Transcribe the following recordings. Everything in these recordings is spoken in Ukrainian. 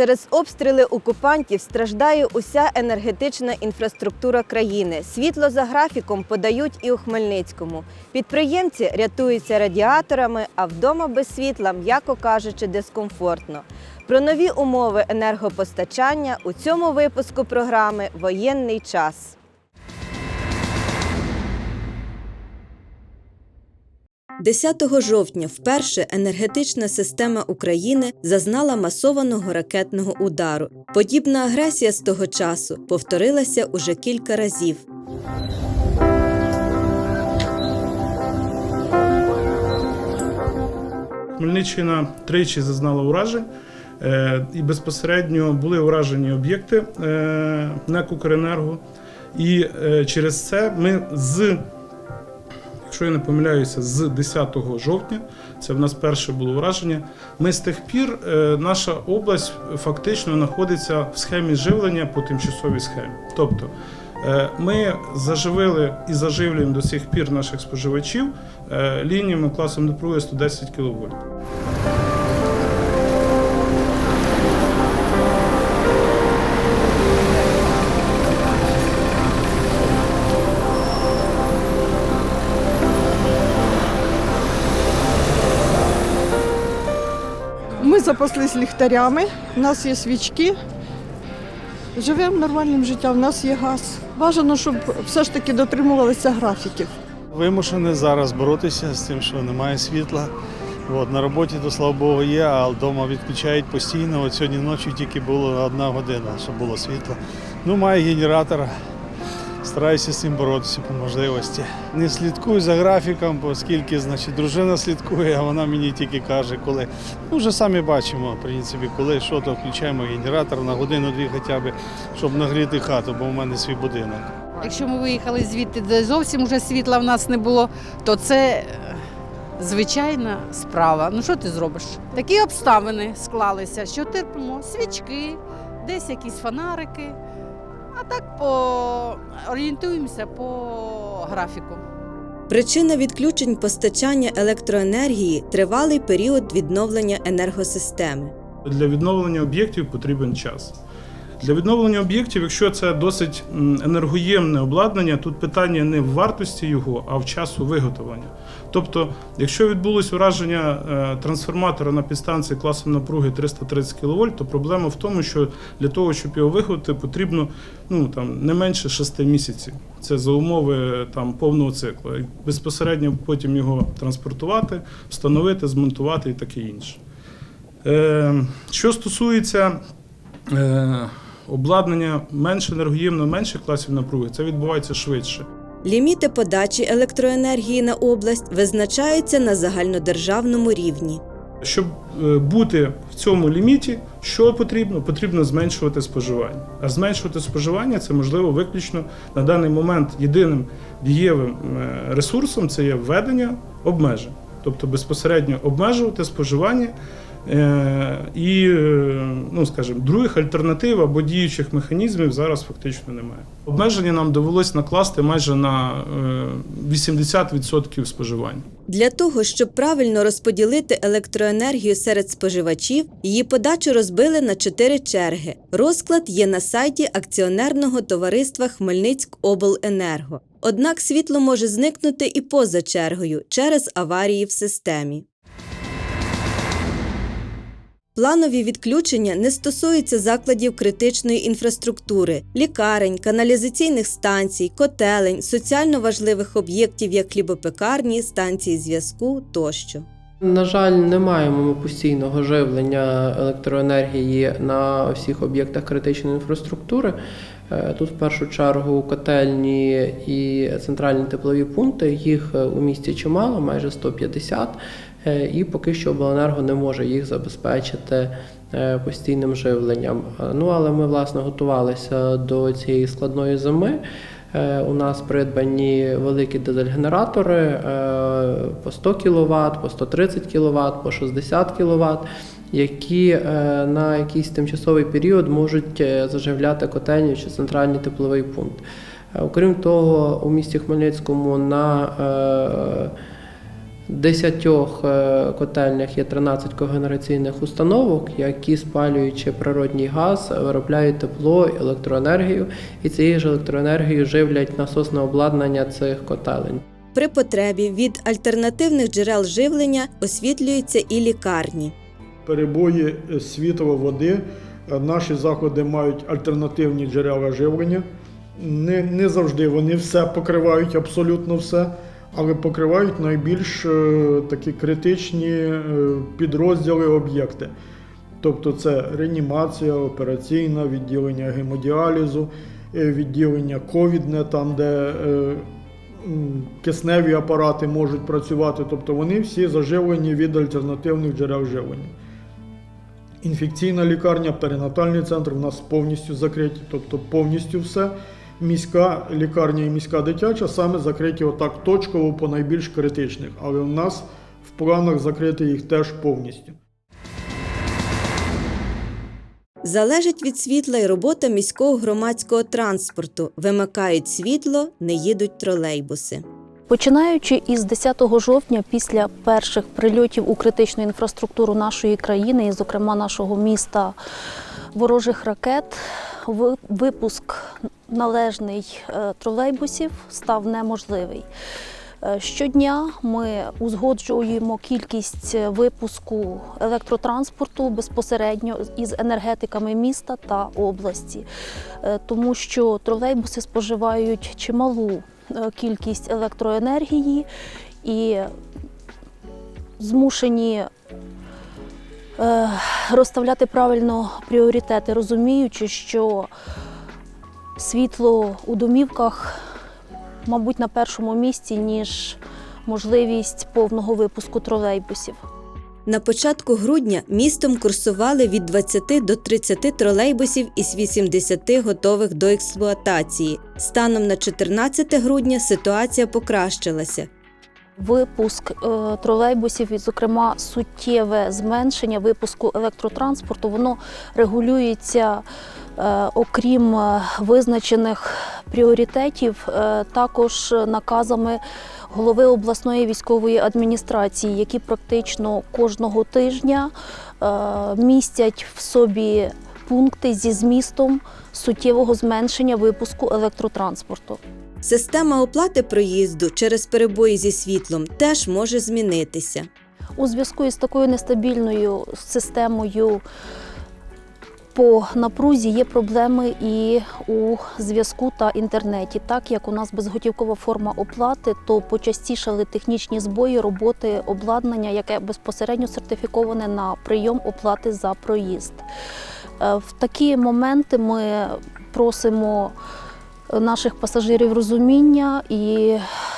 Через обстріли окупантів страждає уся енергетична інфраструктура країни. Світло за графіком подають і у Хмельницькому. Підприємці рятуються радіаторами, а вдома без світла, м'яко кажучи, дискомфортно. Про нові умови енергопостачання у цьому випуску програми Воєнний час. – 10 жовтня вперше енергетична система України зазнала масованого ракетного удару. Подібна агресія з того часу повторилася уже кілька разів. Хмельниччина тричі зазнала уражень. е, І безпосередньо були уражені об'єкти е, НЕК «Укренерго». І е, через це ми з, якщо я не помиляюся, з 10 жовтня, це в нас перше було враження. Ми з тих пір, е, наша область фактично знаходиться в схемі живлення по тимчасовій схемі. Тобто е, ми заживили і заживлюємо до сих пір наших споживачів е, лініями класом напруги 110 кВт. Запаслись ліхтарями, у нас є свічки. Живемо нормальним життям, у нас є газ. Бажано, щоб все ж таки дотримувалися графіків. Вимушений зараз боротися з тим, що немає світла. От, на роботі, то слава Богу, є, а вдома відключають постійно. От сьогодні ночі тільки було одна година, щоб було світло. Ну, маю генератор. Стараюся з цим боротися по можливості. Не слідкую за графіком, оскільки значить, дружина слідкує, а вона мені тільки каже, коли. Ну, вже самі бачимо, в принципі, коли що, то включаємо генератор на годину-дві хоча б, щоб нагріти хату, бо в мене свій будинок. Якщо ми виїхали звідти, де зовсім вже світла в нас не було, то це е, звичайна справа. Ну що ти зробиш? Такі обставини склалися, що терпимо свічки, десь якісь фонарики, а так по орієнтуємося по графіку. Причина відключень постачання електроенергії тривалий період відновлення енергосистеми. Для відновлення об'єктів потрібен час. Для відновлення об'єктів, якщо це досить енергоємне обладнання, тут питання не в вартості його, а в часу виготовлення. Тобто, якщо відбулось ураження е, трансформатора на підстанції класом напруги 330 кВт, то проблема в тому, що для того, щоб його виготовити, потрібно ну, там, не менше 6 місяців. Це за умови там, повного циклу. І безпосередньо потім його транспортувати, встановити, змонтувати і таке інше. Е, Що стосується е, обладнання менш енергоємного, менших класів напруги, це відбувається швидше. Ліміти подачі електроенергії на область визначаються на загальнодержавному рівні. Щоб е, бути в цьому ліміті, що потрібно? Потрібно зменшувати споживання. А зменшувати споживання це можливо виключно на даний момент єдиним дієвим е, ресурсом це є введення обмежень, тобто безпосередньо обмежувати споживання. Е, І, е, ну скажімо, других альтернатив або діючих механізмів зараз фактично немає. Обмеження нам довелось накласти майже на е, 80% споживання. Для того, щоб правильно розподілити електроенергію серед споживачів, її подачу розбили на чотири черги. Розклад є на сайті акціонерного товариства Хмельницькобленерго. Однак світло може зникнути і поза чергою через аварії в системі. Планові відключення не стосуються закладів критичної інфраструктури, лікарень, каналізаційних станцій, котелень, соціально важливих об'єктів, як хлібопекарні, станції зв'язку тощо. На жаль, не маємо ми постійного живлення електроенергії на всіх об'єктах критичної інфраструктури. Е, Тут в першу чергу котельні і центральні теплові пункти. Їх е, у місті чимало, майже 150, е, і поки що обленерго не може їх забезпечити е, постійним живленням. Е, Ну але ми власне готувалися до цієї складної зими. Е, У нас придбані великі дизель-генератори е, по 100 кВт, по 130 кВт, по 60 кВт, які е, на якийсь тимчасовий період можуть е, заживляти котельню чи центральний тепловий пункт. Е, Окрім того, у місті Хмельницькому на е, десятьох е, котельнях є 13 когенераційних установок, які спалюючи природній газ, виробляють тепло, електроенергію, і цією ж електроенергією живлять насосне обладнання цих котелень. При потребі від альтернативних джерел живлення освітлюються і лікарні. перебої світла, води. Наші заклади мають альтернативні джерела живлення. Не, не завжди вони все покривають, абсолютно все, але покривають найбільш е, такі критичні е, підрозділи об'єкти. Тобто це реанімація, операційна, відділення гемодіалізу, е, відділення ковідне, там, де кисневі апарати можуть працювати. Тобто вони всі заживлені від альтернативних джерел живлення. Інфекційна лікарня, перинатальний центр в нас повністю закриті, тобто повністю все. Міська лікарня і міська дитяча саме закриті отак точково по найбільш критичних, але в нас в планах закрити їх теж повністю. Залежить від світла і робота міського громадського транспорту. Вимикають світло, не їдуть тролейбуси. Починаючи із 10 жовтня, після перших прильотів у критичну інфраструктуру нашої країни, і, зокрема нашого міста, ворожих ракет, випуск належний е, тролейбусів став неможливий. Е, Щодня ми узгоджуємо кількість випуску електротранспорту безпосередньо із енергетиками міста та області, Е, тому що тролейбуси споживають чималу кількість електроенергії і змушені розставляти правильно пріоритети, розуміючи, що світло у домівках, мабуть, на першому місці, ніж можливість повного випуску тролейбусів. На початку грудня містом курсували від 20 до 30 тролейбусів із 80 готових до експлуатації. Станом на 14 грудня ситуація покращилася. Випуск е, тролейбусів, і, зокрема, суттєве зменшення випуску електротранспорту, воно регулюється, е, окрім е, визначених пріоритетів, також наказами голови обласної військової адміністрації, які практично кожного тижня містять в собі пункти зі змістом суттєвого зменшення випуску електротранспорту. Система оплати проїзду через перебої зі світлом теж може змінитися. У зв'язку із такою нестабільною системою по напрузі є проблеми і у зв'язку та інтернеті. Так як у нас безготівкова форма оплати, то почастішали технічні збої роботи обладнання, яке безпосередньо сертифіковане на прийом оплати за проїзд. Е, В такі моменти ми просимо наших пасажирів розуміння і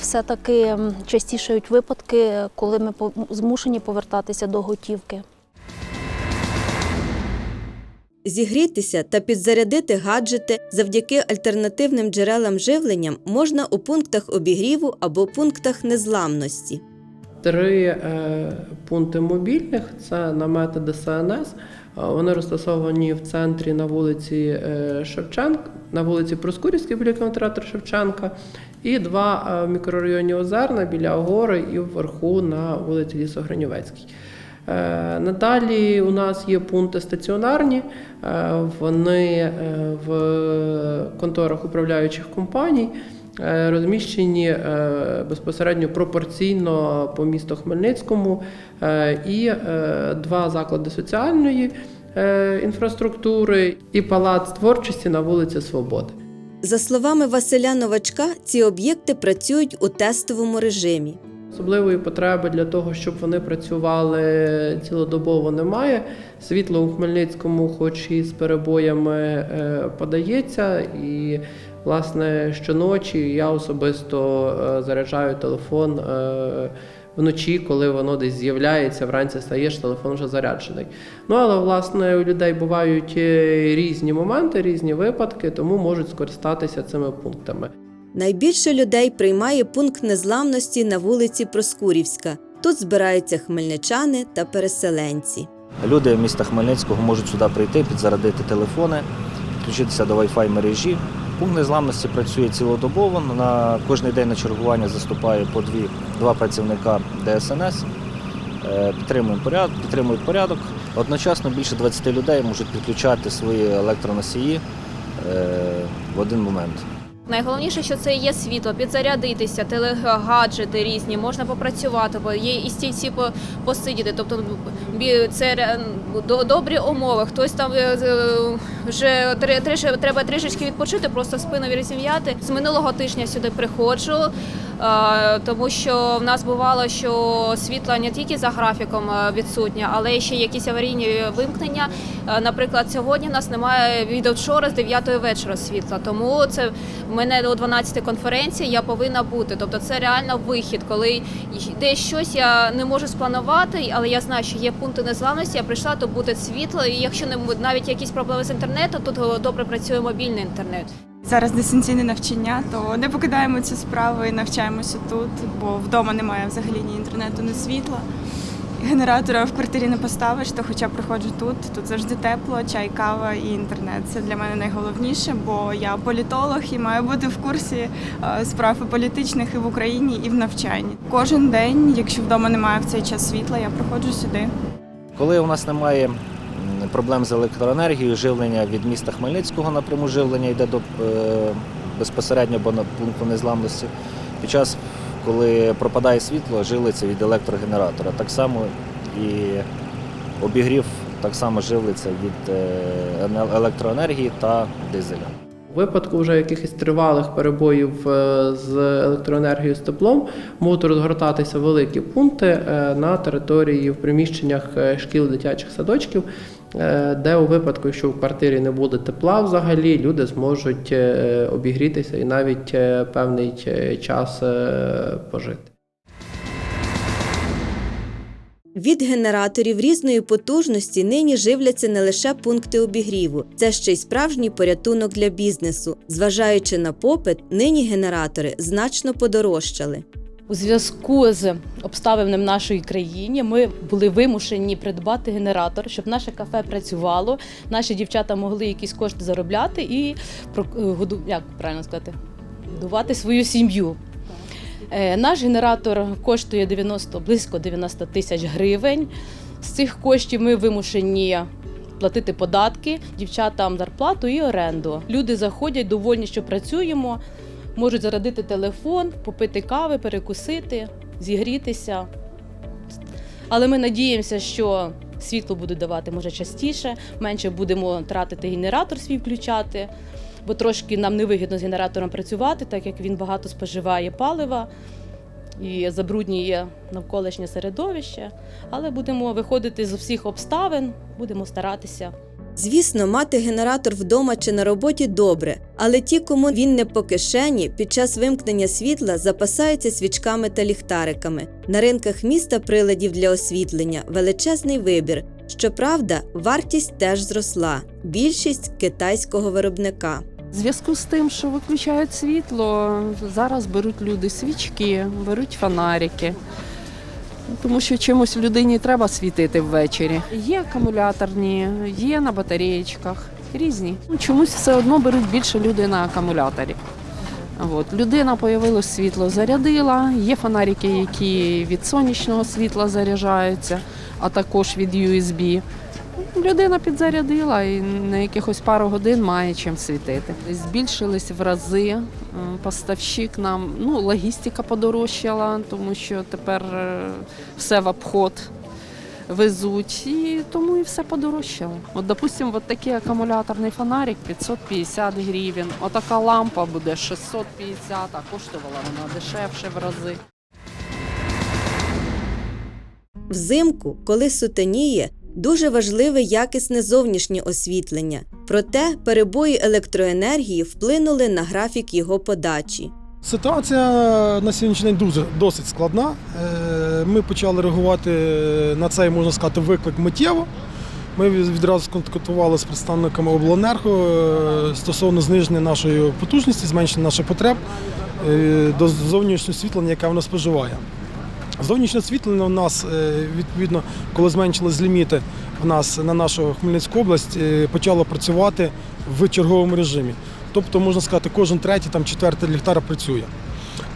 все-таки частішають випадки, коли ми змушені повертатися до готівки. Зігрітися та підзарядити гаджети завдяки альтернативним джерелам живлення можна у пунктах обігріву або пунктах незламності. Три е, пункти мобільних це намети ДСНС. Е, Вони розташовані в центрі на вулиці е, Шевченка, на вулиці Проскурівській біля кінотеатру Шевченка, і два е, в мікрорайоні Озерна біля Огори і вверху на вулиці Лісогранівецькій. Надалі у нас є пункти стаціонарні, вони в конторах управляючих компаній. Е, Розміщені е, безпосередньо пропорційно по місту Хмельницькому е, і два заклади соціальної інфраструктури і палац творчості на вулиці Свободи. За словами Василя Новачка, ці об'єкти працюють у тестовому режимі. Особливої потреби для того, щоб вони працювали цілодобово, немає. Світло у Хмельницькому, хоч і з перебоями, подається. І, власне, щоночі я особисто е, заряджаю телефон е, вночі, коли воно десь з'являється, вранці стаєш, телефон вже заряджений. Ну, але, власне, у людей бувають е, різні моменти, різні випадки, тому можуть скористатися цими пунктами. Найбільше людей приймає пункт незламності на вулиці Проскурівська. Тут збираються хмельничани та переселенці. Люди міста Хмельницького можуть сюди прийти, підзарядити телефони, підключитися до Wi-Fi мережі Пункт незламності працює цілодобово. На кожний день на чергування заступає по дві, два працівника ДСНС. Е, Підтримуємо порядок, підтримують порядок. Одночасно більше 20 людей можуть підключати свої електроносії е, в один момент. Найголовніше, що це є світло, підзарядитися, телегаджети різні, можна попрацювати, бо є і стільці посидіти. Тобто це до- добрі умови. Хтось там е, вже треба трішечки відпочити, просто спину розім'яти. З минулого тижня сюди приходжу, е, тому що в нас бувало, що світло не тільки за графіком е, відсутнє, але ще якісь аварійні вимкнення. Е, Наприклад, сьогодні нас немає від вчора з 9 вечора світла, тому це в мене о 12 конференції я повинна бути. Тобто це реально вихід, коли десь щось я не можу спланувати, але я знаю, що є пункти незламності. Я прийшла, то буде світло. І якщо не навіть якісь проблеми з інтернетом, тут е, добре працює мобільний інтернет. Зараз дистанційне навчання, то не покидаємо цю справу і навчаємося тут, бо вдома немає взагалі ні інтернету, ні світла. Генератора в квартирі не поставиш, то хоча приходжу тут. Тут завжди тепло, чай, кава і інтернет. Це для мене найголовніше, бо я політолог і маю бути в курсі е, справ і політичних і в Україні, і в навчанні. Кожен день, якщо вдома немає в цей час світла, я приходжу сюди. Коли у нас немає проблем з електроенергією, живлення від міста Хмельницького напряму живлення йде до е, безпосередньо бо на пункту незламності. Під час, коли пропадає світло, жилиться від електрогенератора. Так само і обігрів так само живиться від е, електроенергії та дизеля. У випадку вже якихось тривалих перебоїв е, з електроенергією з теплом можуть розгортатися великі пункти на території в приміщеннях шкіл дитячих садочків, де у випадку, якщо в квартирі не буде тепла взагалі, люди зможуть е, обігрітися і навіть е, певний е, час е, пожити. Від генераторів різної потужності нині живляться не лише пункти обігріву, це ще й справжній порятунок для бізнесу. Зважаючи на попит, нині генератори значно подорожчали. У зв'язку з обставинами в нашій країні ми були вимушені придбати генератор, щоб наше кафе працювало, наші дівчата могли якісь кошти заробляти і як правильно сказати, годувати свою сім'ю. Е, Наш генератор коштує 90, близько 90 тисяч гривень. З цих коштів ми вимушені платити податки, дівчатам зарплату і оренду. Люди заходять довольні, що працюємо, можуть зарадити телефон, попити кави, перекусити, зігрітися. Але ми надіємося, що світло буде давати може частіше, менше будемо тратити генератор свій включати, бо трошки нам невигідно з генератором працювати, так як він багато споживає палива і забруднює навколишнє середовище. Але будемо виходити з усіх обставин, будемо старатися. Звісно, мати генератор вдома чи на роботі добре, але ті, кому він не по кишені, під час вимкнення світла запасаються свічками та ліхтариками. На ринках міста приладів для освітлення величезний вибір. Щоправда, вартість теж зросла. Більшість китайського виробника. Зв'язку з тим, що виключають світло, зараз беруть люди свічки, беруть фонарики. Тому що чимось людині треба світити ввечері. Є акумуляторні, є на батареєчках, різні. Ну, Чомусь все одно беруть більше люди на акумуляторі. От. Людина появилось світло, зарядила. Є фонарики, які від сонячного світла заряджаються, а також від USB. Людина підзарядила і на якихось пару годин має чим світити. Збільшились в рази. е, Поставщик нам, ну, логістика подорожчала, тому що тепер е, все в обход везуть, і тому і все подорожчало. От, допустимо, от такий акумуляторний фонарик 550 гривень, отака лампа буде 650, а коштувала вона дешевше в рази. Взимку, коли сутеніє, дуже важливе якісне зовнішнє освітлення. Проте перебої електроенергії вплинули на графік його подачі. Ситуація на сьогоднішній день дуже досить складна. Е, Ми почали реагувати на цей, можна сказати, виклик миттєво. Ми відразу сконтактували з представниками обленерго е, стосовно зниження нашої потужності, зменшення наших потреб е, до зовнішнього освітлення, яке воно споживає. Зовнішнє освітлення у нас, е, відповідно, коли зменшились ліміти у нас на нашу Хмельницьку область, е, почало працювати в черговому режимі. тобто, можна сказати, кожен третій, там, четвертий ліхтар працює.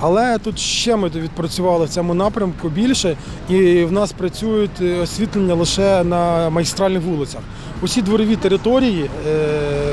Але тут ще ми відпрацювали в цьому напрямку більше, і в нас працюють е, освітлення лише на магістральних вулицях. Усі дворові території,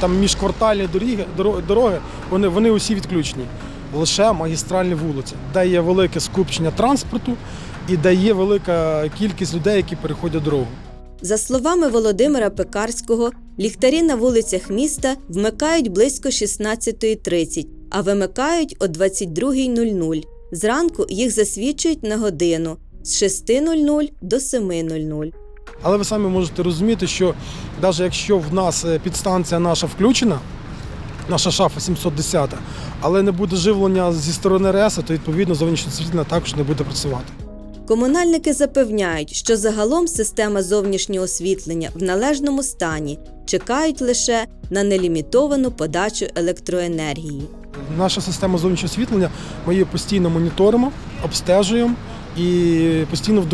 там міжквартальні дороги, дороги, вони, вони усі відключені. Лише магістральні вулиці, де є велике скупчення транспорту і де є велика кількість людей, які переходять дорогу. За словами Володимира Пекарського, ліхтарі на вулицях міста вмикають близько 16.30, а вимикають о 22.00. Зранку їх засвічують на годину з 6.00 до 7.00. Але ви самі можете розуміти, що навіть якщо в нас е, підстанція наша включена, наша шафа 710, але не буде живлення зі сторони РЕС, то відповідно зовнішнє світлення також не буде працювати. Комунальники запевняють, що загалом система зовнішнього освітлення в належному стані чекають лише на нелімітовану подачу електроенергії. Наша система зовнішнього освітлення ми її постійно моніторимо, обстежуємо і постійно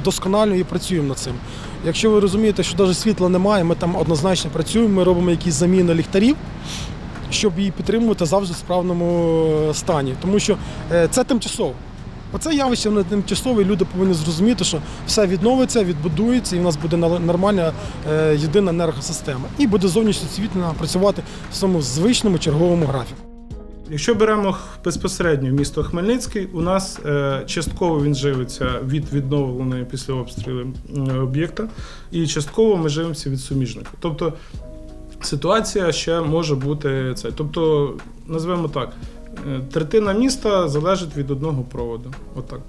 вдосконалюємо і працюємо над цим. Якщо ви розумієте, що навіть світла немає, ми там однозначно працюємо, ми робимо якісь заміни ліхтарів, щоб її підтримувати завжди в справному стані. Тому що е, це тимчасово. Оце явище воно тимчасове, і люди повинні зрозуміти, що все відновиться, відбудується, і в нас буде нормальна е, єдина енергосистема. І буде зовнішнє освітлення працювати в своєму звичному черговому графіку. Якщо беремо безпосередньо місто Хмельницький, у нас е, частково він живиться від відновленої після обстрілу об'єкта, і частково ми живемося від суміжника. Тобто ситуація ще може бути це. Тобто, назвемо так, е, третина міста залежить від одного проводу. Отак.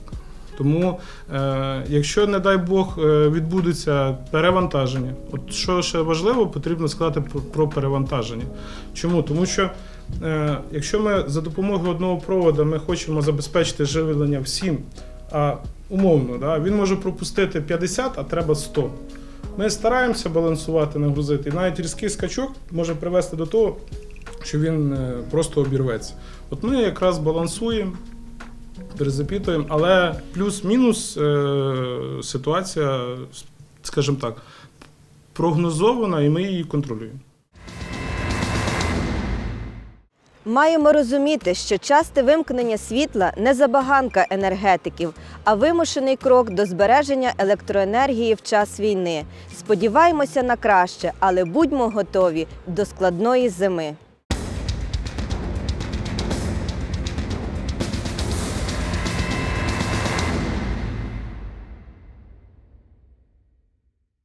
Тому, е, якщо, не дай Бог, е, відбудеться перевантаження, от що ще важливо, потрібно сказати про, перевантаження. Чому? Тому що е, якщо ми за допомогою одного проводу ми хочемо забезпечити живлення всім, а умовно, да, він може пропустити 50, а треба 100. Ми стараємося балансувати, нагрузити. І навіть різкий скачок може привести до того, що він е, просто обірветься. От ми якраз балансуємо, перезапитуємо, але плюс-мінус е, ситуація, скажімо так, прогнозована, і ми її контролюємо. Маємо розуміти, що часте вимкнення світла не забаганка енергетиків, а вимушений крок до збереження електроенергії в час війни. Сподіваємося на краще, але будьмо готові до складної зими.